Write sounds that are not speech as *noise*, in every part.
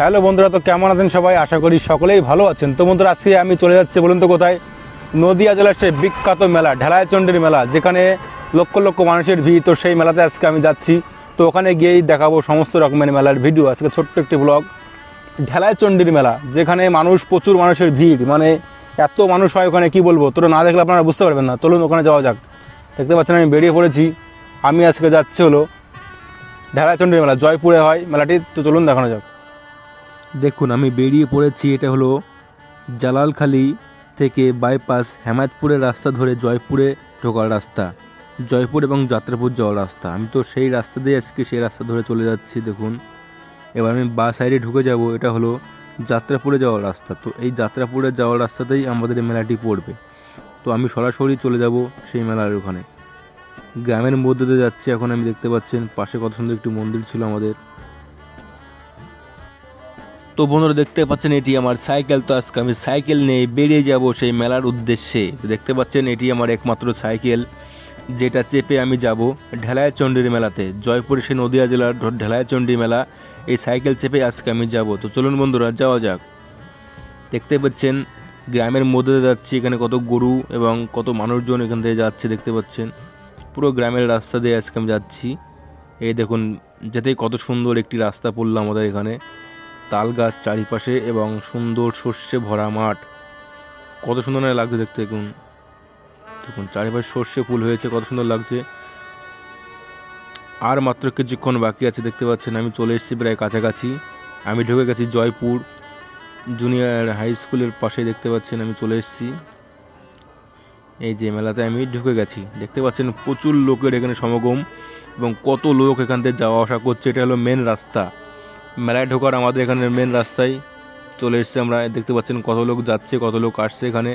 Hello বন্ধুরা, তো কেমন আছেন সবাই? আশা করি সকলেই ভালো আছেন। তো বন্ধুরা, আজকে আমি চলে যাচ্ছি, বলুন তো কোথায়? নদিয়া জেলার সেই বিখ্যাত মেলা, ঢেলাইচণ্ডীর মেলা, যেখানে লক্ষ লক্ষ মানুষের ভিড়। তো সেই মেলাতে আজকে আমি যাচ্ছি। তো ওখানে গিয়েই দেখাবো সমস্ত রকমের মেলার ভিডিও। আজকে ছোট্ট একটি ব্লগ। ঢেলাইচণ্ডীর মেলা, যেখানে মানুষ, প্রচুর মানুষের ভিড়। মানে এত মানুষ হয় ওখানে, কি বলব? তোরা না দেখলে আপনারা বুঝতে পারবেন না। চলুন, ওখানে যাওয়া যাক। দেখতে পাচ্ছেন, আমি বেরিয়ে পড়েছি। আমি আজকে যাচ্ছি হলো ঢেলাইচণ্ডীর মেলা, জয়পুরে হয় মেলাটি। তো চলুন, দেখানো যাক। দেখুন, আমি বেরিয়ে পড়েছি, এটা হলো জালালখালি থেকে বাইপাস হেমায়তপুরের রাস্তা ধরে জয়পুরে ঢোকার রাস্তা। জয়পুর এবং যাত্রাপুর যাওয়ার রাস্তা। আমি তো সেই রাস্তা দিয়ে আজকে সেই রাস্তা ধরে চলে যাচ্ছি, দেখুন। এবার আমি বা সাইডে ঢুকে যাব, এটা হলো যাত্রাপুরে যাওয়ার রাস্তা। তো এই যাত্রাপুরে যাওয়ার রাস্তাতেই আমাদের মেলাটি পড়বে। তো আমি সরাসরি চলে যাব সেই মেলার ওখানে। গ্রামের মধ্যে দিয়ে যাচ্ছি, এখন আমি দেখতে পাচ্ছেন, পাশে কত সুন্দর একটি মন্দির ছিল আমাদের। তো বন্ধুরা দেখতে পাচ্ছেন, এটি আমার সাইকেল। তো আজকে আমি সাইকেল নিয়ে বেরিয়ে যাব সেই মেলার উদ্দেশ্যে। দেখতে পাচ্ছেন, এটি আমার একমাত্র সাইকেল, যেটা চেপে আমি যাব ঢেলাইচণ্ডীর মেলাতে। জয়পুর সে নদিয়া জেলার ঢ- ঢেলাইচণ্ডী মেলা, এই সাইকেল চেপে আজকে আমি যাব। তো চলুন বন্ধুরা, যাওয়া যাক। দেখতে পাচ্ছেন, গ্রামের মধ্যে যাচ্ছি, এখানে কত গরু এবং কত মানুষজন এখান থেকে যাচ্ছে দেখতে পাচ্ছেন। পুরো গ্রামের রাস্তা দিয়ে আজকে আমি যাচ্ছি। এই দেখুন, যেতেই কত সুন্দর একটি রাস্তা পড়ল আমাদের এখানে। তাল গাছ চারিপাশে এবং সুন্দর শস্যে ভরা মাঠ। কত সুন্দর না লাগছে দেখতে, দেখুন। দেখুন, চারিপাশে সর্ষে ফুল হয়েছে, কত সুন্দর লাগছে। আর মাত্র কিছুক্ষণ বাকি আছে, দেখতে পাচ্ছেন, আমি চলে এসেছি প্রায় কাছাকাছি। আমি ঢুকে গেছি জয়পুর জুনিয়র হাই স্কুলের পাশে, দেখতে পাচ্ছেন, আমি চলে এসেছি। এই যে মেলাতে আমি ঢুকে গেছি, দেখতে পাচ্ছেন, প্রচুর লোকের এখানে সমাগম এবং কত লোক এখান থেকে যাওয়া আসা করছে, এটা হলো মেন রাস্তা। মেলায় ঢোকার আমাদের এখানে মেন রাস্তায় চলে এসছে আমরা। দেখতে পাচ্ছেন কত লোক যাচ্ছে, কত লোক আসছে এখানে।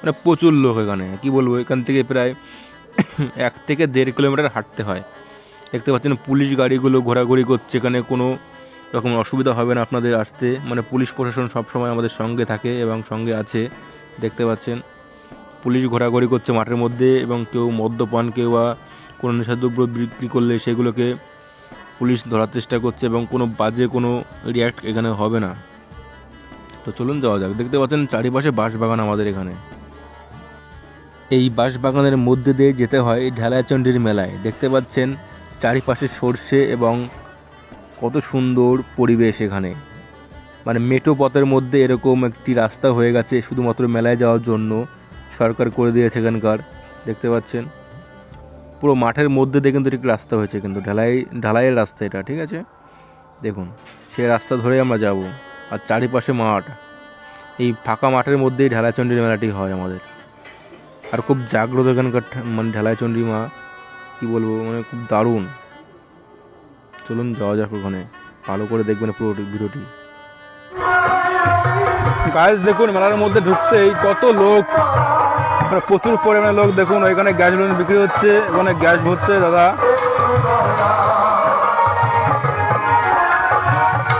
মানে প্রচুর লোক এখানে। কি বলব? এখান থেকে প্রায় *coughs* এক থেকে দেড় কিলোমিটার হাঁটতে হয়। দেখতে পাচ্ছেন পুলিশ গাড়িগুলো ঘোরাঘুরি করছে এখানে। কোনো রকম অসুবিধা হবে না আপনাদের আসতে। মানে পুলিশ প্রশাসন সবসময় আমাদের সঙ্গে থাকে এবং সঙ্গে আছে। দেখতে পাচ্ছেন পুলিশ ঘোরাঘুরি করছে মাঠের মধ্যে এবং কেউ মদ্যপান, কেউ বা কোনো নেশাদ্রব্য বিক্রি করলে সেগুলোকে পুলিশ ধরার চেষ্টা করছে এবং কোনো বাজে কোনো রিয়াক্ট এখানে হবে না। তো চলুন যাওয়া যাক। দেখতে পাচ্ছেন চারিপাশে বাঁশবাগান আমাদের এখানে। এই বাঁশবাগানের মধ্যে দিয়ে যেতে হয় ঢেলাচণ্ডীর মেলায়। দেখতে পাচ্ছেন চারিপাশে সর্ষে এবং কত সুন্দর পরিবেশ এখানে। মানে মেটো পথের মধ্যে এরকম একটি রাস্তা হয়ে গেছে, শুধুমাত্র মেলায় যাওয়ার জন্য সরকার করে দিয়েছে এখানকার। দেখতে পাচ্ছেন। পুরো মাঠের মধ্যে দিয়ে কিন্তু একটি রাস্তা হয়েছে কিন্তু ঢালাই, ঢালাইয়ের রাস্তা এটা, ঠিক আছে? দেখুন, সেই রাস্তা ধরেই আমরা যাব আর চারিপাশে মাঠ। এই ফাঁকা মাঠের মধ্যেই ঢালাইচণ্ডীর মেলাটি হয় আমাদের। আর খুব জাগ্রত এখানকার মানে ঢালাইচণ্ডী মা, কী বলব মানে খুব দারুণ। চলুন যাওয়া যাক ওখানে। ভালো করে দেখবেন পুরো ভিডিওটি। গাছ দেখুন, মেলার মধ্যে ঢুকতেই কত লোক। মানে প্রচুর পরিমাণে লোক দেখুন, ওইখানে গ্যাস বেলুন বিক্রি হচ্ছে, ওখানে গ্যাস ভরছে দাদা।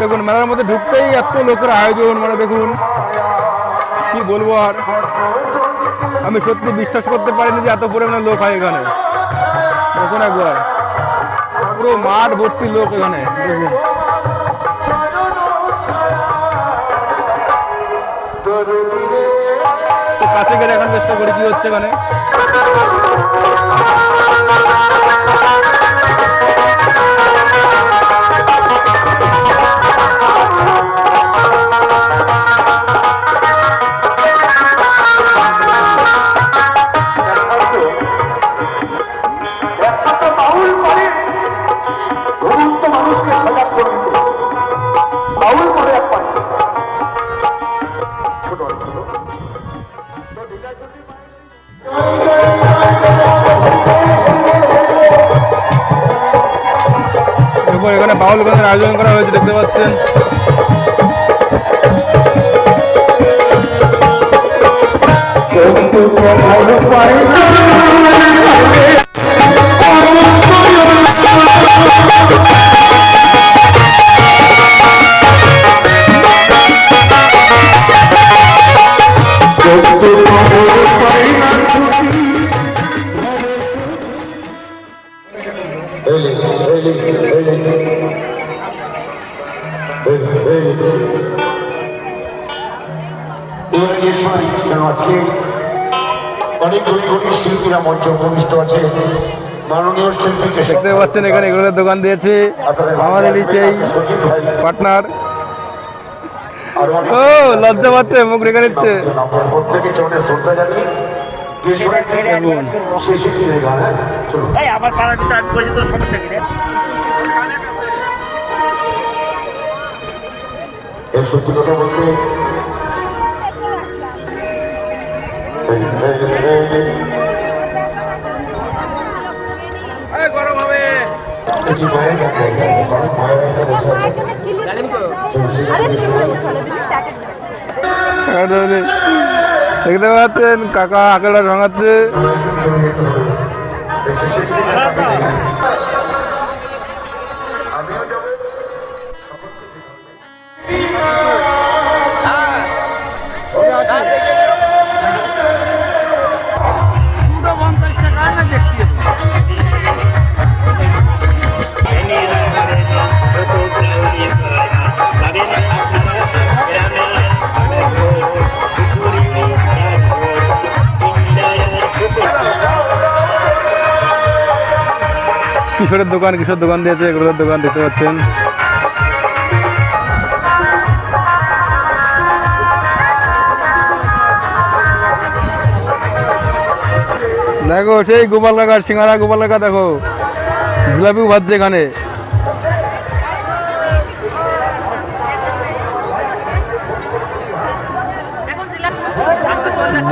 দেখুন, মেলার মধ্যে ঢুকতেই এত লোকের আয়োজন মানে দেখুন, কি বলব আর। আমি সত্যি বিশ্বাস করতে পারিনি যে এত পরিমাণে লোক হয় এখানে। দেখুন একবার, পুরো মাঠ ভর্তি লোক এখানে, দেখুন। কাছে গেলে এখন চেষ্টা করি কি হচ্ছে এখানে বাউল গানের আয়োজন করা হয়েছে দেখতে পাচ্ছেন। আজকে অনেক গুণী গুণী শিল্পীরা মঞ্চ উপবিষ্ট আছে। দেখতে পাচ্ছেন এখানে এগুলোর দোকান দিয়েছে আমাদের ভাই। পার্টনার ও লজ্জা পাচ্ছে মুখ রেখে নিচ্ছে। আমরা প্রত্যেকে চরণে দেখতে পাচ্ছেন কাকা আঁকড়া ভাঙাচ্ছে কিশোরের দোকান, কিশোর দোকান দিয়েছে, এগুলোর দোকান দেখতে পাচ্ছেন। দেখো, সেই গোপাল কাকার সিঙ্গারা গোপাল কাকা দেখো। জিলাপিও ভাজছে এখানে।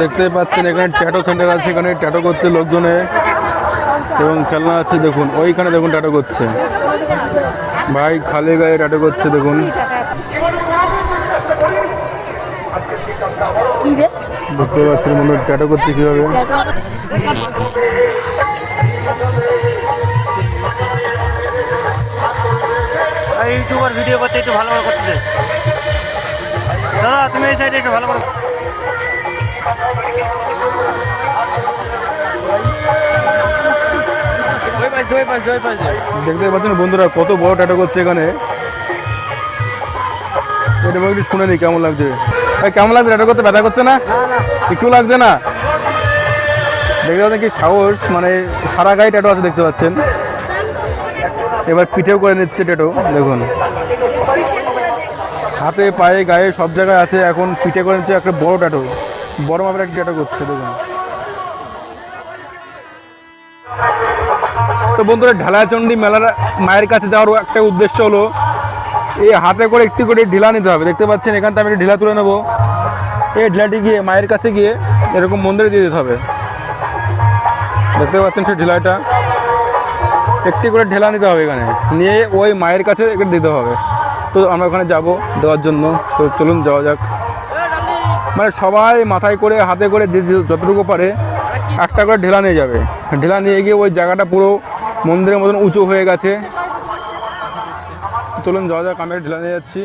দেখতে পাচ্ছেন, এখানে ট্যাটো সেন্টার আছে, এখানে ট্যাটো করছে লোকজনে। এবং খেলনা আছে, দেখুন, ওইখানে দেখুন ট্যাটো করছে। ভাই, খালি গায়ে ট্যাটো করছে, দেখুন। দেখতে পাচ্ছেন মনে হয় ট্যাটো করছে কীভাবে? ইউটিউবার ভিডিও করতে একটু ভালো করে করতে। দাদা, তুমি এই সাইডে একটু ভালো করে দেখতে পাচ্ছেন বন্ধুরা কত বড় ট্যাটো করছে এখানে। এটা একটু শুনে নি কেমন লাগছে। কেমন লাগছে ট্যাটো করতে? ব্যথা করছে না? একটু লাগছে না? দেখতে পাচ্ছেন কি সাহস মানে সারা গায়ে ট্যাটো আছে দেখতে পাচ্ছেন। এবার পিঠেও করে নিচ্ছে ট্যাটো দেখুন। হাতে পায়ে গায়ে সব জায়গায় আছে এখন পিঠে করে নিচ্ছে একটা বড় ট্যাটো বড় মাপের একটা ট্যাটো করছে দেখুন। তো বন্ধুরা ঢালাচণ্ডী মেলার মায়ের কাছে যাওয়ার একটা উদ্দেশ্য হলো, এই হাতে করে একটি করে ঢিলা নিতে হবে। দেখতে পাচ্ছেন, এখান থেকে আমি ঢিলা তুলে নেব। এই ঢিলাটি গিয়ে, মায়ের কাছে গিয়ে এরকম মন্দিরে দিয়ে দিতে হবে। দেখতে পাচ্ছেন সেই ঢিলাটা। একটি করে ঢেলা নিতে হবে এখানে। নিয়ে ওই মায়ের কাছে দিতে হবে। তো আমরা ওখানে যাব দেওয়ার জন্য। তো চলুন, যাওয়া যাক। মানে সবাই মাথায় করে, হাতে করে যে যতটুকু পারে, একটা করে ঢেলা নিয়ে যাবে। ঢেলা নিয়ে গিয়ে ওই জায়গাটা পুরো মন্দিরের মতন উঁচু হয়ে গেছে। চলুন যাওয়া যাক আমি ঢেলা নিয়ে যাচ্ছি।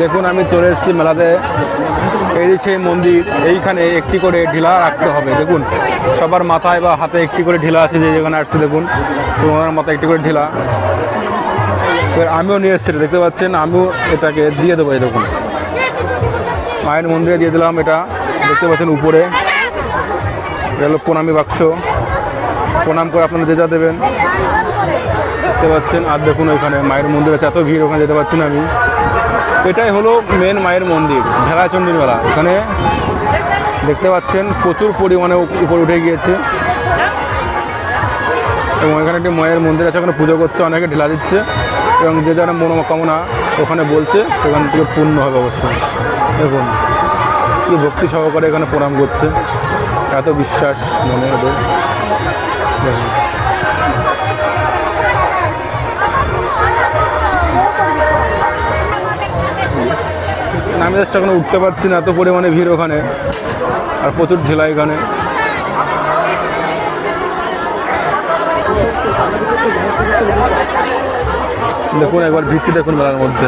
দেখুন, আমি চলে এসেছি মেলাতে। এই যে সেই মন্দির, এইখানে একটি করে ঢিলা রাখতে হবে, দেখুন। সবার মাথায় বা হাতে একটি করে ঢিলা আছে, যে যেখানে আসছে, দেখুন। তো ওনার মাথায় একটি করে ঢিলা। এবার আমিও নিয়ে এসেছি দেখতে পাচ্ছেন, আমিও এটাকে দিয়ে দেবো, এই দেখুন। মায়ের মন্দিরে দিয়ে দিলাম এটা। দেখতে পাচ্ছেন উপরে। এটা হলো প্রণামী বাক্স। প্রণাম করে আপনারা যে যা দেবেন। দেখতে পাচ্ছেন, আর দেখুন ওইখানে মায়ের মন্দির আছে। এত ভিড় ওখানে যেতে পারছি না আমি। এটাই হলো মেন মায়ের মন্দির ভেলাচণ্ডীর মেলা এখানে দেখতে পাচ্ছেন, প্রচুর পরিমাণে উপর উঠে গিয়েছে। এবং এখানে একটি মায়ের মন্দির আছে, ওখানে পুজো করছে, অনেকে ঢেলা দিচ্ছে। এবং যে যারা মনোকামনা ওখানে বলছে, সেখান থেকে পূর্ণ হবে অবশ্যই। দেখুন, কি ভক্তি সহকারে এখানে প্রণাম করছে। এত বিশ্বাস মনে ওদের আমি জাস্ট এখন উঠতে পারছি না, এত পরিমাণে ভিড় ওখানে। আর প্রচুর ঢেলা এখানে। দেখুন একবার ভিত্তি দেখুন মেলার মধ্যে।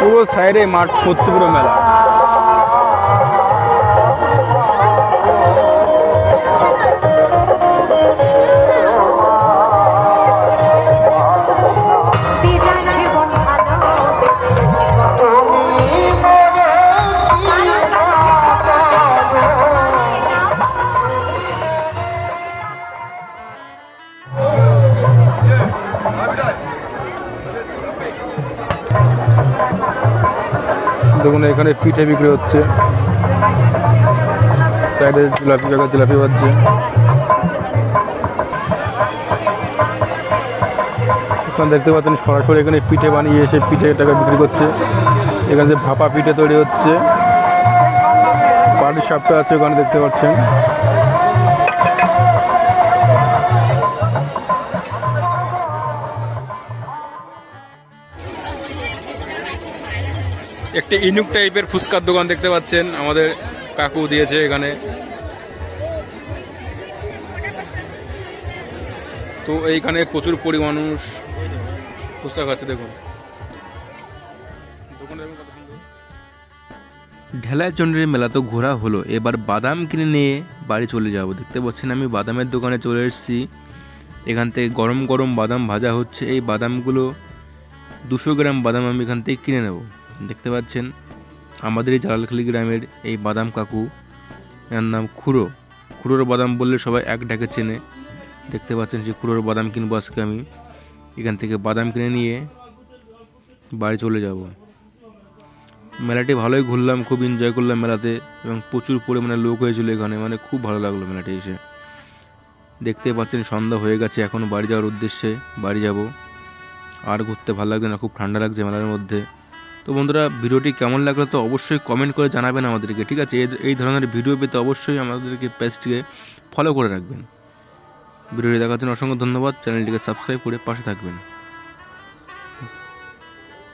পুরো সাইডে মাঠ ভর্তি পুরো মেলা। এখানে পিঠে বিক্রি হচ্ছে। সাইডে জিলাপি জায়গায় জিলাপি বাজছে। এখানে দেখতে পাচ্ছেন সরাসরি এখানে পিঠে বানিয়ে এসে পিঠে টাকা বিক্রি করছে। এখানে যে ভাপা পিঠে তৈরি হচ্ছে। পাটির সাপটা আছে ওখানে দেখতে পাচ্ছেন। একটি ইনুক টাইপের ফুচকার দোকান দেখতে পাচ্ছেন। আমাদের কাকু দিয়েছে এখানে। তো এইখানে প্রচুর পরি মানুষ ফুচকা খাচ্ছে, দেখুন। ঢেলায় চন্ডীর মেলা তো ঘোরা হলো। এবার বাদাম কিনে নিয়ে বাড়ি চলে যাব। দেখতে পাচ্ছেন আমি বাদামের দোকানে চলে এসেছি। এখান থেকে গরম গরম বাদাম ভাজা হচ্ছে। এই বাদামগুলো দুশো গ্রাম বাদাম আমি এখান থেকে কিনে নেব। দেখতে পাচ্ছেন আমাদের এই জালালখালি গ্রামের এই বাদাম কাকু। এর নাম খুড়ো। খুড়োর বাদাম বললে সবাই এক ডাকে চেনে। দেখতে পাচ্ছেন যে খুড়োর বাদাম কিনবো আজকে আমি। এখান থেকে বাদাম কিনে নিয়ে বাড়ি চলে যাব। মেলাটি ভালোই ঘুরলাম, খুব এনজয় করলাম মেলাতে এবং প্রচুর পরিমাণে লোক হয়েছিল এখানে। মানে খুব ভালো লাগল মেলাটি এসে। দেখতে পাচ্ছেন সন্ধ্যা হয়ে গেছে, এখন বাড়ি যাওয়ার উদ্দেশ্যে বাড়ি যাব। আর ঘুরতে ভালো লাগছে না, খুব ঠান্ডা লাগছে মেলার মধ্যে। তো বন্ধুরা, ভিডিওটি কেমন লাগল তো অবশ্যই কমেন্ট করে জানাবেন আমাদেরকে, ঠিক আছে? এই- ধরনের ভিডিও পেতে অবশ্যই আমাদেরকে পেজটিকে ফলো করে রাখবেন। ভিডিওটি দেখার জন্য অসংখ্য ধন্যবাদ। চ্যানেলটিকে সাবস্ক্রাইব করে পাশে থাকবেন।